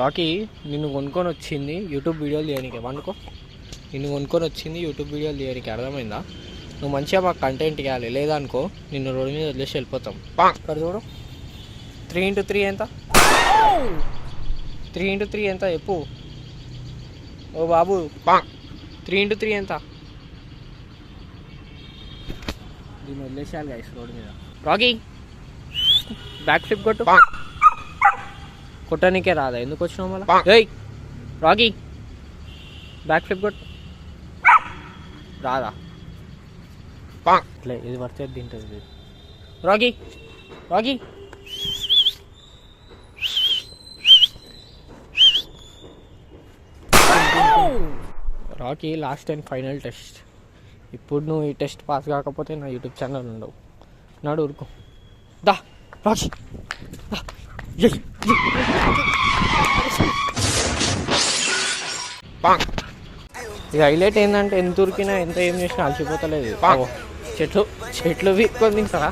Rocky నిన్ను కొనుక్కొని వచ్చింది యూట్యూబ్ వీడియోలు తీయడానికి. ఏమనుకో నిన్ను కొనుక్కొని వచ్చింది యూట్యూబ్ వీడియోలు తీయడానికి. అర్థమైందా? నువ్వు మంచిగా మాకు కంటెంట్ ఇవ్వాలి లేదనుకో నిన్ను రోడ్డు మీద వదిలేసి వెళ్ళిపోతాం. ఇక్కడ చూడు. త్రీ ఇంటూ త్రీ ఎంత? త్రీ ఇంటూ త్రీ ఎంత? చెప్పు. ఓ బాబు. త్రీ ఇంటూ త్రీ ఎంత? దీన్ని వదిలేసేయాలి గైస్ రోడ్డు మీద. రాకీ. బ్యాక్ ఫ్లిప్ కొట్టు. కొట్టడానికే రాదా? ఎందుకు వచ్చినావు మళ్ళా? ఏయ్ రాకీ బ్యాక్ ఫ్లిప్ కొట్టు. రాదా? ఇట్లా ఇది అది తింటుంది. Rocky Rocky Rocky last and final test ఇప్పుడు నువ్వు ఈ టెస్ట్ పాస్ కాకపోతే నా యూట్యూబ్ ఛానల్ ఉండవు. నాడు ఊరుకో. దా రాకీ పాంగ్ ఇది హైలైట్ ఏంటంటే ఎంత ఉరికినా ఎంత ఏం చేసినా అలసిపోతలేదు. పాంకో. చెట్లు చెట్లు వీక్కొంది ఇక్కడ